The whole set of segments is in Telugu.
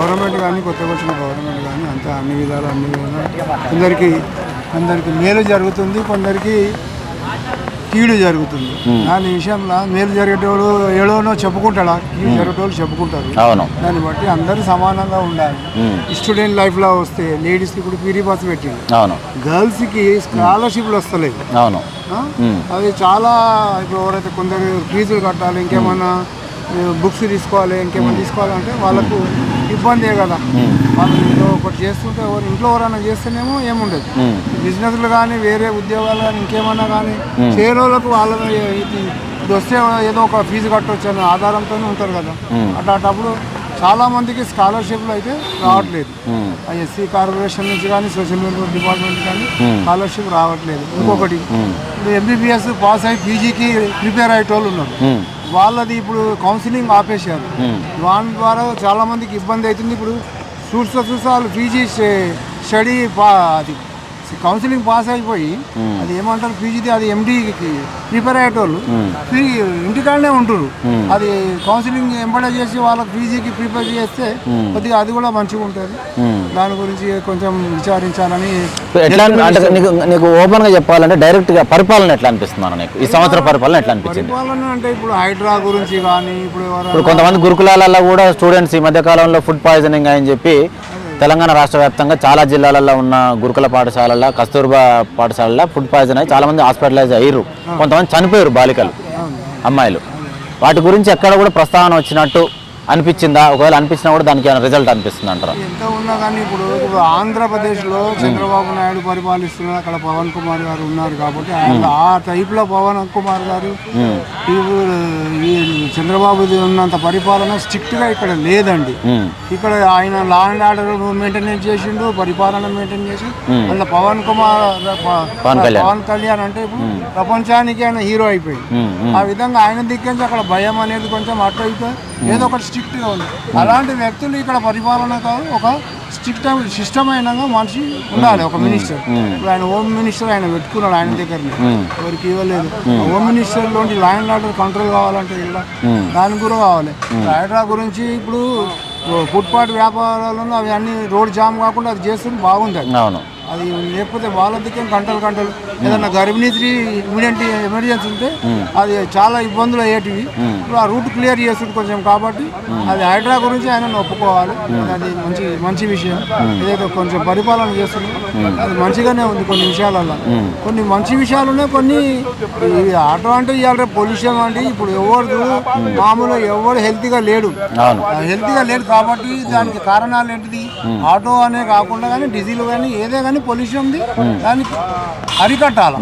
గవర్నమెంట్ కానీ కొత్తగా వచ్చిన గవర్నమెంట్ కానీ అంతా అన్ని విధాలు అన్ని విధాలు. కొందరికి కొందరికి మేలు జరుగుతుంది కొందరికి కీడు జరుగుతుంది. దాని విషయంలో మేలు జరిగేటోడు ఏడోనో చెప్పుకుంటాడా? కీడు జరిగేటోళ్ళు చెప్పుకుంటారు. దాన్ని బట్టి అందరూ సమానంగా ఉండాలి. స్టూడెంట్ లైఫ్లో వస్తే లేడీస్కి ఇప్పుడు పీరీ బస్ పెట్టింది. అవును. గర్ల్స్కి స్కాలర్షిప్లు వస్తలేదు. అది చాలా ఇప్పుడు ఎవరైతే కొందరు ఫీజులు కట్టాలి ఇంకేమన్నా బుక్స్ తీసుకోవాలి ఇంకేమైనా తీసుకోవాలంటే వాళ్ళకు ఇబ్బందే కదా. వాళ్ళు ఏదో ఒకటి చేస్తుంటే ఎవరు ఇంట్లో ఎవరైనా చేస్తేనేమో ఏముండదు. బిజినెస్లు కానీ వేరే ఉద్యోగాలు కానీ ఇంకేమన్నా కానీ చేరోళ్ళకు వాళ్ళ ఇది వస్తే ఏదో ఒక ఫీజు కట్టవచ్చు అనే ఆధారంతోనే ఉంటారు కదా. అట్లాంటప్పుడు చాలా మందికి స్కాలర్షిప్లు అయితే రావట్లేదు. ఎస్సీ కార్పొరేషన్ నుంచి కానీ సోషల్ వెల్ఫేర్ డిపార్ట్మెంట్ కానీ స్కాలర్షిప్ రావట్లేదు. ఇంకొకటి ఎంబీబీఎస్ పాస్ అయి పీజీకి ప్రిపేర్ అయ్యే వాళ్ళు ఉన్నారు. వాళ్ళది ఇప్పుడు కౌన్సిలింగ్ ఆపేశారు. దాని ద్వారా చాలా మందికి ఇబ్బంది అవుతుంది. ఇప్పుడు చూస్తూ చూస్తూ వాళ్ళు పీజీ స్టడీ అది కౌన్సిలింగ్ పాస్ అయిపోయి అది ఏమంటారు పీజీది అది ఎండీకి ప్రిపేర్ అయ్యేటోళ్ళు ఫ్రీ ఇంటికాడనే ఉంటారు అది కౌన్సిలింగ్ ఎంబడే చేసి వాళ్ళకి పీజీకి ప్రిపేర్ చేస్తే కొద్దిగా అది కూడా మంచిగా ఉంటుంది. దాని గురించి కొంచెం విచారించాలని ఎట్లా అంటే నీకు నీకు ఓపెన్గా చెప్పాలంటే డైరెక్ట్గా పరిపాలన ఎట్లా అనిపిస్తున్నాను నీకు? ఈ సంవత్సర పరిపాలన ఎట్లా అనిపించింది? పరిపాలన అంటే ఇప్పుడు హైడ్రా గురించి కానీ ఇప్పుడు ఇప్పుడు కొంతమంది గురుకులాలలో కూడా స్టూడెంట్స్ ఈ మధ్య కాలంలో ఫుడ్ పాయిజనింగ్ అని చెప్పి తెలంగాణ రాష్ట్ర వ్యాప్తంగా చాలా జిల్లాలలో ఉన్న గురుకుల పాఠశాలల కస్తూర్బా పాఠశాలలో ఫుడ్ పాయిజన్ అయ్యి చాలా మంది హాస్పిటలైజ్ అయ్యారు కొంతమంది చనిపోయారు బాలికలు అమ్మాయిలు. వాటి గురించి ఎక్కడ కూడా ప్రస్తావన వచ్చినట్టు అనిపించిందా? ఒకవేళ అనిపించినా కూడా దానికి ఏమైనా రిజల్ట్ అనిపిస్తుంది అంటారా? ఎంత ఉన్నా కానీ ఇప్పుడు ఇప్పుడు ఆంధ్రప్రదేశ్లో చంద్రబాబు నాయుడు పరిపాలిస్తున్నారు. అక్కడ పవన్ కుమార్ గారు ఉన్నారు కాబట్టి ఆయన ఆ టైప్లో పవన్ కుమార్ గారు ఈ చంద్రబాబు ఉన్నంత పరిపాలన స్ట్రిక్ట్గా ఇక్కడ లేదండి. ఇక్కడ ఆయన లా అండ్ ఆర్డర్ మెయింటెనెన్స్ చేసిండు పరిపాలన మెయింటైన్ చేసి అందులో పవన్ కుమార్ పవన్ కళ్యాణ్. అంటే ఇప్పుడు ప్రపంచానికి ఆయన హీరో అయిపోయింది. ఆ విధంగా ఆయన దిగ్గంచి అక్కడ భయం అనేది కొంచెం అటు ఇటు ఏదో ఒకటి స్ట్రిక్ట్గా ఉంది. అలాంటి వ్యక్తులు ఇక్కడ పరిపాలన కాదు ఒక స్ట్రిక్ట్ సిస్టమ్ అయినా మనిషి ఉండాలి ఒక మినిస్టర్. ఇప్పుడు ఆయన హోమ్ మినిస్టర్ ఆయన పెట్టుకున్నాడు ఆయన దగ్గరనే. ఎవరికి ఇవ్వలేదు. Home minister law and order control కావాలంటే ఇలా దానికి కూడా కావాలి. హైడ్రా గురించి ఇప్పుడు ఫుట్పాత్ వ్యాపారాలను అవి అన్ని రోడ్ జామ్ కాకుండా అది చేస్తుంది బాగుంది అవును. అది లేకపోతే వాళ్ళ దిక్కే గంటలు గంటలు. ఏదన్నా గర్భిణీ ఇమీడియట్ ఎమర్జెన్సీ ఉంటే అది చాలా ఇబ్బందులు అయ్యేటివి. ఇప్పుడు ఆ రూట్ క్లియర్ చేస్తుంది కొంచెం కాబట్టి అది హైడ్రా గురించి ఆయన ఒప్పుకోవాలి. అది మంచి మంచి విషయం. ఏదైతే కొంచెం పరిపాలన చేస్తుంది అది మంచిగానే ఉంది కొన్ని విషయాలలో కొన్ని మంచి విషయాలు ఉన్నాయి కొన్ని ఆటో అంటే ఇవాళ పొల్యూషన్ అంటే ఇప్పుడు ఎవరు మామూలుగా ఎవరు హెల్తీగా లేడు. హెల్తీగా లేదు కాబట్టి దానికి కారణాలు ఏంటిది? ఆటో అనే కాకుండా కానీ డీజిల్ కానీ ఏదే కానీ పొల్యూషన్ ఉంది. దానికి అరికట్టాలి.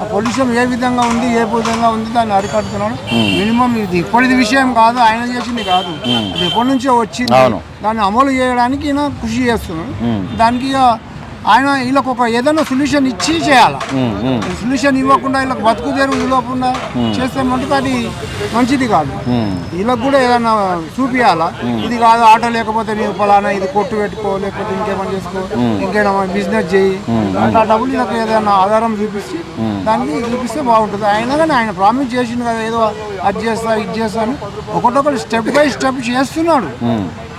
ఆ పొల్యూషన్ ఏ విధంగా ఉంది ఏ విధంగా ఉంది దాన్ని అరికడుతున్నాడు. మినిమం ఇది ఇప్పటిది విషయం కాదు ఆయన చేసింది కాదు. అది ఎప్పటి నుంచో వచ్చింది. దాన్ని అమలు చేయడానికి ఈయన కృషి చేస్తున్నాడు. దానికి ఇక ఆయన వీళ్ళకి ఒక ఏదైనా సొల్యూషన్ ఇచ్చి చేయాలి? సొల్యూషన్ ఇవ్వకుండా వీళ్ళకి బతుకు తెరువు ఇవ్వకుండా చేస్తే మటుకు అది మంచిది కాదు. వీళ్ళకి కూడా ఏదైనా చూపియాలా? ఇది కాదు ఆటో లేకపోతే నీకు ఫలానా ఇది కొట్టు పెట్టుకో లేకపోతే ఇంకేమైనా చేసుకో ఇంకేమైనా బిజినెస్ చేయి. అట్లా డబ్బులు వీళ్ళకి ఏదైనా ఆధారం చూపించి దానికి చూపిస్తే బాగుంటుంది. అయినా కానీ ఆయన ప్రామిస్ చేసిండు కదా ఏదో అది చేస్తా ఇది చేస్తా అని ఒకటొకటి స్టెప్ బై స్టెప్ చేస్తున్నాడు.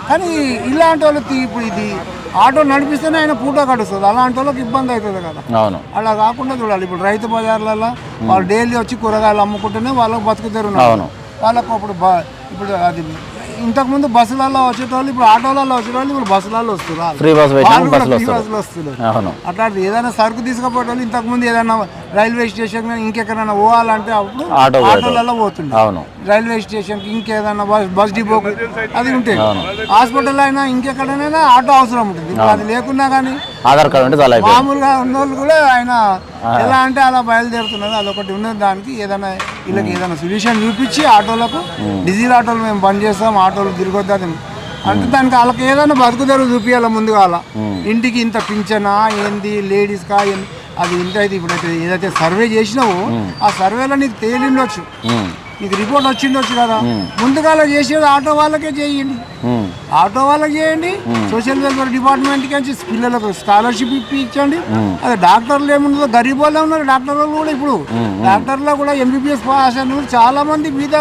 కానీ ఇలాంటి వాళ్ళకి ఇప్పుడు ఇది ఆటో నడిపిస్తేనే ఆయన పూట గడుస్తుంది అలాంటి వాళ్ళకి ఇబ్బంది అవుతుంది కదా. అవును. అలా కాకుండా చూడాలి. ఇప్పుడు రైతు బజార్లలో వాళ్ళు డైలీ వచ్చి కూరగాయలు అమ్ముకుంటేనే వాళ్ళకి బతుకుతారు అవును. వాళ్ళకు ఇప్పుడు బ- ఇప్పుడు అది ఇంతకుముందు బస్సులలో వచ్చేటోళ్ళు ఇప్పుడు ఆటోలలో వచ్చేటోళ్ళు ఇప్పుడు బస్సులలో వస్తున్నారు ఫ్రీ బస్ బస్సులు వస్తున్నారు. అవును. అట్లాంటి ఏదైనా సరుకు తీసుకుపోయేటోళ్ళు ఇంతకుముందు ఏదైనా రైల్వే స్టేషన్ ఇంకెక్కడైనా పోవాలంటే అప్పుడు. ఆటోలలో పోతుండే. అవును. రైల్వే స్టేషన్కి ఇంకేదైనా బస్ బస్ డిపోకి అది ఉంటాయి హాస్పిటల్ అయినా ఇంకెక్కడైనా ఆటో అవసరం ఉంటుంది. అది లేకున్నా కానీ ఆధార్ కార్డు ఉంటే చాలా మామూలుగా ఉన్నోళ్ళు కూడా ఆయన ఎలా అంటే అలా బయలుదేరుతున్నారు అదొకటి ఉన్నది దానికి ఏదైనా వీళ్ళకి ఏదైనా సొల్యూషన్ చూపించి ఆటోలకు డీజిల్ ఆటోలు మేము బంద్ చేస్తాం ఆటోలు తిరగొద్దు అది అంటే దానికి వాళ్ళకి ఏదైనా బతుకుదెరు చూపించాలి ముందుగా అలా. ఇంటికి ఇంత పింఛనా ఏంది లేడీస్ కా అది ఇంత అయితే ఇప్పుడైతే ఏదైతే సర్వే చేసినావో ఆ సర్వేలో నీకు తేలిండొచ్చు ఉమ్, నీకు రిపోర్ట్ వచ్చిండొచ్చు కదా. ముందుగాల చేసేది ఆటో వాళ్ళకే చేయండి. ఆటో వాళ్ళకి చేయండి సోషల్ వెల్ఫేర్ డిపార్ట్మెంట్కి వచ్చి పిల్లలకు స్కాలర్షిప్ ఇప్పించండి అదే డాక్టర్లు ఏముండదో గరీబ్ వాళ్ళే ఉన్నారు డాక్టర్లు కూడా ఇప్పుడు. డాక్టర్లో కూడా ఎంబీబీఎస్ పాస్ అని చాలా మంది బీద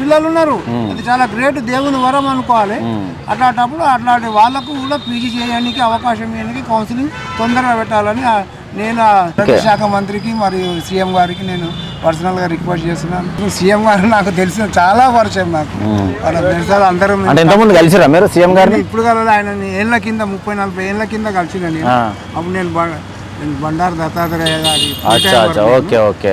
పిల్లలు ఉన్నారు అది చాలా గ్రేట్ దేవుని వరం అనుకోవాలి. అట్లాంటప్పుడు అట్లాంటి వాళ్ళకు కూడా పీజీ చేయడానికి అవకాశం ఇవ్వడానికి కౌన్సిలింగ్ తొందరగా పెట్టాలని నేను శాఖ మంత్రికి మరియు సీఎం గారికి నేను పర్సనల్గా రిక్వెస్ట్ చేస్తున్నాను సీఎం గారు నాకు తెలిసిన చాలా పరిచయం నాకు. వాళ్ళ అందరూ అంటే ఇంతకుముందు కలిసిరా మీరు సీఎం గారిని? ఇప్పుడు కదా ఆయన ఏళ్ళ కింద ముప్పై నలభై ఏళ్ళ కింద కలిసిన నేను. అప్పుడు నేను నేను బండారు దత్తాత్రేయ గారి ఓకే ఓకే.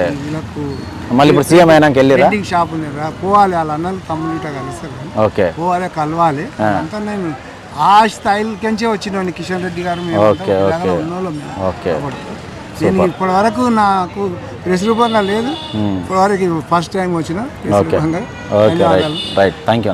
మళ్ళీ ఇప్పుడు సీఎం అయినాక వెళ్ళిరా? షాప్ ఉంది రా. పోవాలి వాళ్ళ అన్నలు తమ్ముడిట కలుస్తారు. ఓకే. పోవాలి కలవాలి. అంతా నేను ఆ స్థాయిలకించే వచ్చిన కిషన్ రెడ్డి గారు మేము ఓకే, ఓకే. ఓకే. ఇప్పటి వరకు నాకు ప్రెస్ రూపంగా లేదు. ఇప్పటి వరకు ఫస్ట్ టైం వచ్చిన okay right right thank you